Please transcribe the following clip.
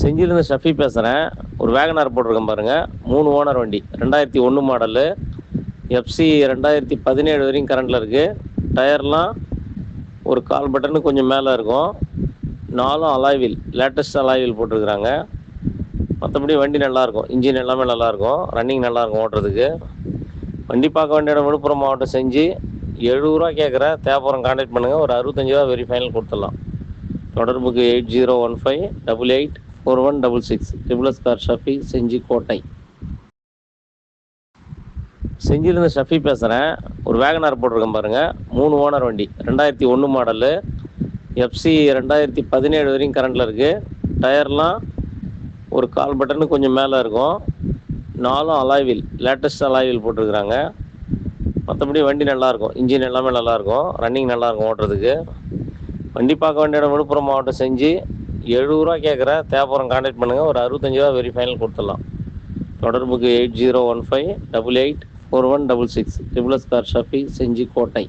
செஞ்சிலிருந்து ஷஃபி பேசுகிறேன் ஒரு வேகனார் போட்டிருக்கேன் பாருங்கள் மூணு ஓனர் வண்டி. ரெண்டாயிரத்தி ஒன்று மாடலு. எஃப்சி ரெண்டாயிரத்தி பதினேழு வரைக்கும் கரண்டில் இருக்குது டயர்லாம் ஒரு கால் பட்டனு கொஞ்சம் மேலே இருக்கும். நாலும் அலாய்வில் லேட்டஸ்ட் அலாய்வில் போட்டிருக்கிறாங்க. மற்றபடி வண்டி நல்லாயிருக்கும் இன்ஜின் எல்லாமே நல்லாயிருக்கும் ரன்னிங் நல்லாயிருக்கும் ஓட்டுறதுக்கு. வண்டி பார்க்க வேண்டிய இடம் விழுப்புரம் மாவட்டம் செஞ்சு. எழுபது ரூபா கேட்குற தேவைப்புறம் கான்டாக்ட் பண்ணுங்கள் ஒரு அறுபத்தஞ்சு ரூபா வெரி ஃபைனல் கொடுத்துடலாம். தொடர்புக்கு eight zero one five double eight four one double six triple scar Shafi Gingee Kottai செஞ்சிலிருந்து ஷஃபி பேசுகிறேன் ஒரு வேகனார் போட்டிருக்கேன் பாருங்கள் மூணு ஓனர் வண்டி. ரெண்டாயிரத்தி ஒன்று மாடலு எஃப்சி ரெண்டாயிரத்தி பதினேழு வரையும் கரண்டில் இருக்குது டயர்லாம் ஒரு கால் பட்டனு கொஞ்சம் மேலே இருக்கும். நாலும் அலாய்வில் லேட்டஸ்ட் அலாய்வில் போட்டிருக்கிறாங்க. மற்றபடி வண்டி நல்லாயிருக்கும் இன்ஜின் எல்லாமே நல்லாயிருக்கும் ரன்னிங் நல்லாயிருக்கும் ஓட்டுறதுக்கு. வண்டி பார்க்க வேண்டிய இடம் விழுப்புரம் மாவட்டம் செஞ்சு. எழுபது ரூபா கேட்குற தேப்பரம் கான்டாக்ட் பண்ணுங்கள் ஒரு அறுபத்தஞ்சு ரூபா வெரி ஃபைனல் கொடுத்துடலாம். தொடர்புக்கு eight zero one five double eight four one double six triple S car Shafi Senji கோட்டை.